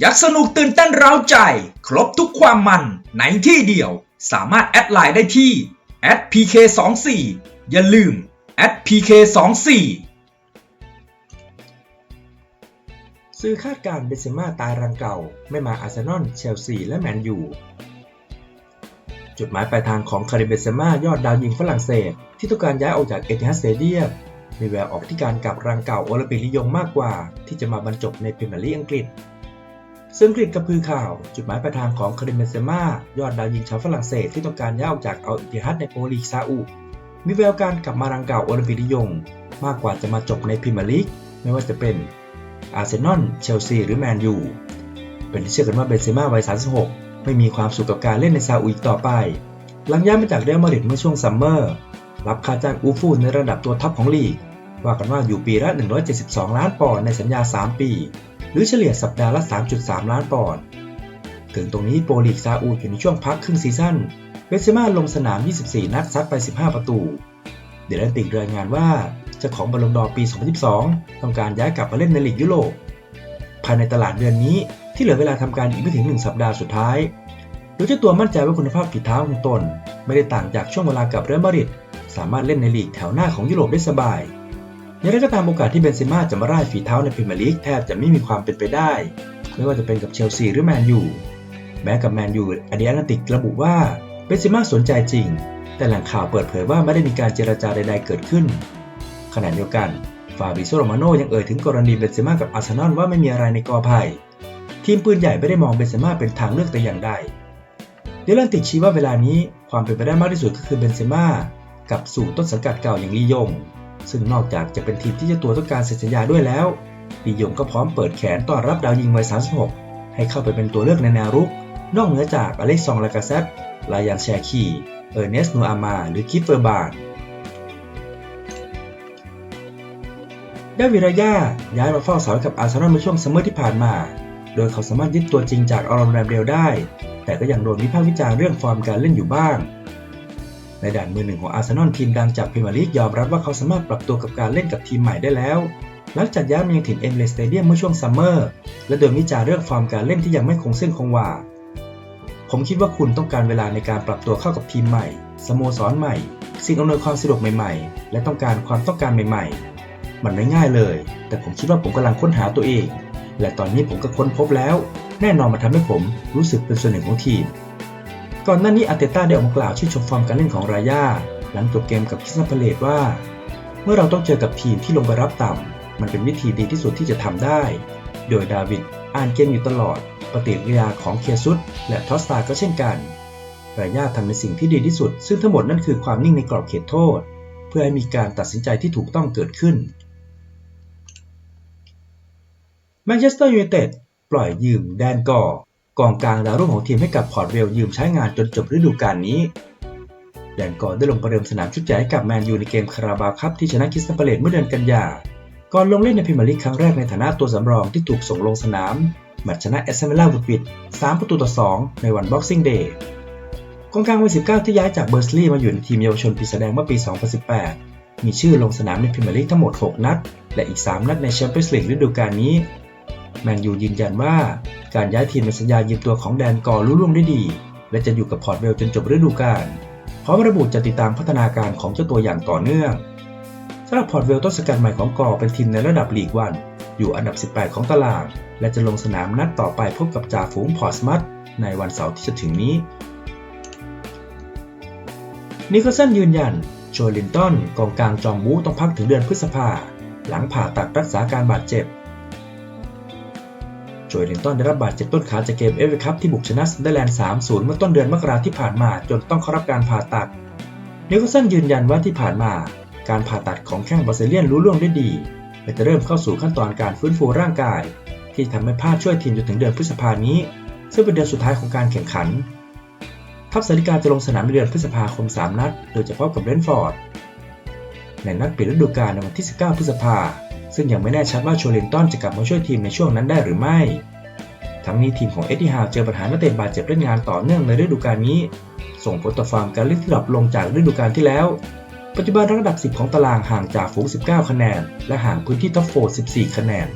อยากสนุกตื่นเต้นเร้าใจ ครบทุกความมันในที่เดียว สามารถแอดไลน์ได้ที่ @pk24 อย่าลืม @pk24 สื่อคาดการเบนเซม่าตายรังเก่า ไม่มาอาร์เซนอลเชลซีและแมนยูจุดหมายปลายทางของคาริเบเซม่ายอดดาวยิงฝรั่งเศส ที่ต้องการย้ายออกจากเอติฮัสเตเดียมมีแววออกที่การกลับรังเก่าโอลิมปิกลิยงมากกว่า ที่จะมาบรรจบในพรีเมียร์ลีกอังกฤษ ซึ่งอังกฤษกระพือข่าว จุดหมายปลายทางของคาริมเบนเซม่ายอดดาวยิงชาวฝรั่งเศสที่ต้องการย้ายออกจากอัลอิติฮัดในโปรลีกซาอุมีแววการกลับมารังเก่าโอลิมปิกลิยงมากกว่าจะมาจบในพรีเมียร์ลีกไม่ว่าจะเป็นอาร์เซนอลเชลซีหรือแมนยูเป็นที่เชื่อกันว่าเบนเซม่าวัย 36 ไม่มีความสุขกับการเล่นในซาอุอีกต่อไป หลังย้ายมาจากเรอัลมาดริดเมื่อช่วงซัมเมอร์รับค่าจ้างอูฟูในระดับตัวท็อปของลีก ว่ากันว่าอยู่ปีละ 172 ล้านปอนด์ในสัญญา 3 ปี หรือเฉลี่ยสัปดาห์ละ 3.3 ล้านปอนด์ถึงตรงนี้โปรลีกซาอุอยู่ในช่วงพักครึ่งซีซั่นเบนเซม่าลงสนาม 24 นัดซัดไป 15 ประตู เดลันติกรายงานว่าเจ้าของบอลลงดอปี 2022 ต้องการย้ายกลับมาเล่นในลีกยุโรปภายในตลาดเดือนนี้ที่เหลือเวลาทำการอีกไม่ถึง 1 สัปดาห์สุดท้ายโดยเจ้าตัวมั่นใจว่าคุณภาพฝีเท้าของตน ไม่ได้ต่างจากช่วงเวลากับเรอัลมาดริดสามารถเล่นในลีกแถวหน้าของยุโรปได้สบาย อย่างไรก็ตามโอกาสที่เบนเซม่าจะมาร่ายฝีเท้าในพรีเมียร์ลีกแทบจะไม่มีความเป็นไปได้ ไม่ว่าจะเป็นกับเชลซีหรือแมนยูแม้กับแมนยูอเดีแอนาติกระบุว่าเบนเซม่าสนใจจริง แต่แหล่งข่าวเปิดเผยว่าไม่ได้มีการเจรจาใด ๆ เกิดขึ้น ขณะเดียวกันฟาบริโซโรมาโนยังเอ่ยถึงกรณีเบนเซม่ากับอาร์เซนอลว่าไม่มีอะไรในกอไผ่ทีมปืนใหญ่ไม่ได้มองเบนเซม่าเป็นทางเลือกแต่อย่างใดเดลันติกชี้ว่าเวลานี้ความเป็นไปได้มากที่สุดก็คือเบนเซม่ากลับสู่ต้นสังกัดเก่าอย่างลียง ซึ่งนอกจากจะเป็นทีมที่เจ้าตัวต้องการเซ็นสัญญาด้วยแล้วลียงก็พร้อมเปิดแขนต้อนรับดาวยิงวัย 36 ให้เข้าไปเป็นตัวเลือกในแนวรุก นอกเหนือจากอเล็กซองลากาเซตลายันแชคี เออร์เนสต์นูอามา หรือคิฟเฟอร์บานได้วิรายาย้ายมาเฝ้าเสากับอาร์เซนอลเมื่อช่วงซัมเมอร์ที่ผ่านมา โดยเขาสามารถยึดตัวจริงจากอารอนแรมเดลได้ แต่ก็ยังโดนวิพากษ์วิจารณ์เรื่องฟอร์มการเล่นอยู่บ้าง ในด่านมือหนึ่งของอาร์เซนอลทีมดังจากพรีเมียร์ลีกยอมรับว่าเขาสามารถปรับตัวกับการเล่นกับทีมใหม่ได้แล้ว หลังจากย้ายมายังถิ่นเอ็มเลสเตเดียมเมื่อช่วงซัมเมอร์และโดนวิจารเรื่องฟอร์มการเล่นที่ยังไม่คงเส้นคงวาผมคิดว่าคุณต้องการเวลาในการปรับตัวเข้ากับทีมใหม่ สโมสรใหม่ สิ่งอำนวยความสะดวกใหม่ๆ และต้องการความต้องการใหม่ ๆ มันไม่ง่ายเลย แต่ผมคิดว่าผมกำลังค้นหาตัวเอง และตอนนี้ผมก็ค้นพบแล้ว แน่นอนมันทำให้ผมรู้สึกเป็นส่วนหนึ่งของทีม ก่อนหน้านี้อาร์เตต้าได้ออกมากล่าวชื่นชมฟอร์มการเล่นของรายาหลังจบเกมกับคิสซันพเลตว่า เมื่อเราต้องเจอกับทีมที่ลงไปรับต่ำมันเป็นวิธีดีที่สุดที่จะทำได้ โดยดาวิดอ่านเกมอยู่ตลอด ปฏิกิริยาของเคซุสและทอสตาก็เช่นกัน รายาทำในสิ่งที่ดีที่สุด ซึ่งทั้งหมดนั่นคือความนิ่งในกรอบเขตโทษ เพื่อให้มีการตัดสินใจที่ถูกต้องเกิดขึ้นแมนเชสเตอร์ยูไนเต็ดปล่อยยืมแดนกอ กองกลางดาวรุ่งของทีมให้กับพอร์ตเวลยืมใช้งานจนจบฤดูกาลนี้แดนกอร์ได้ลงประเดิมสนามชุดใหญ่ให้กับแมนยูในเกมคาราบาวคัพที่ชนะคิสตันพาเลตเมื่อเดือนกันยา ก่อนลงเล่นในพรีเมียร์ลีกครั้งแรกในฐานะตัวสำรองที่ถูกส่งลงสนามแมตช์ชนะเอสเซมิล่าบุดวิด 3 ประตูต่อ 2 ในวันบ็อกซิ่งเดย์กองกลางวัย19 ที่ย้ายจากเบอร์สลีย์มาอยู่ในทีมเยาวชนปีแสดงเมื่อปี 2018 มีชื่อลงสนามในพรีเมียร์ลีกทั้งหมด 6 นัด และอีก 3 นัดในแชมเปี้ยนส์ลีกฤดูกาลนี้ แมนยูยืนยันว่า การย้ายทีมในสัญญายืมตัวของแดนกอร์รุ่ล่วงได้ดี และจะอยู่กับพอร์ตเวลจนจบฤดูกาลพร้อมระบุจะติดตามพัฒนาการของเจ้าตัวอย่างต่อเนื่องสำหรับพอร์ตเวลต้นสกัดใหม่ของกอรเป็นทีมในระดับลีกวัน อยู่อันดับ 18 ของตาราง และจะลงสนามนัดต่อไปพบกับจ่าฝูงพอร์สมัตในวันเสาร์ที่จะถึงนี้นิโคลสันยืนยันโจลินตันกองกลางจอมบูต้องพักถึงเดือนพฤษภาหลังผ่าตัดรักษาการบาดเจ็บ โจลินตันได้รับบาดเจ็บต้นขาจากเกมเอฟเอคัพที่บุกชนะซันเดอร์แลนด์ 3-0 เมื่อต้นเดือนมกราที่ผ่านมาจนต้องเข้ารับการผ่าตัดนิโคลสันยืนยันว่าที่ผ่านมา การผ่าตัดของแข้งบราซิเลียนรู้ล่วงได้ดี และจะเริ่มเข้าสู่ขั้นตอนการฟื้นฟูร่างกาย ที่ทำให้พลาดช่วยทีมจนถึงเดือนพฤษภานี้ ซึ่งเป็นเดือนสุดท้ายของการแข่งขัน ทัพสาริกาจะลงสนามในเดือนพฤษภาคม 3 นัด โดยเฉพาะกับเรนฟอร์ด ในนัดปิดฤดูกาลในวันที่ 19 พฤษภา ซึ่งยังไม่แน่ชัดว่าโชลินตันจะกลับมาช่วยทีมในช่วงนั้นได้หรือไม่ ทั้งนี้ทีมของเอ็ดดี้ฮาวเจอปัญหานักเตะบาดเจ็บเล่นงานต่อเนื่องในฤดูกาลนี้ ส่งผลต่อฟาร์มการเล่นที่ดรอปลงจากฤดูกาลที่แล้ว ปัจจุบันระดับ 10 ของตารางห่างจากฝูง 19 คะแนน และห่างพื้นที่ท็อปโฟร์14 คะแนน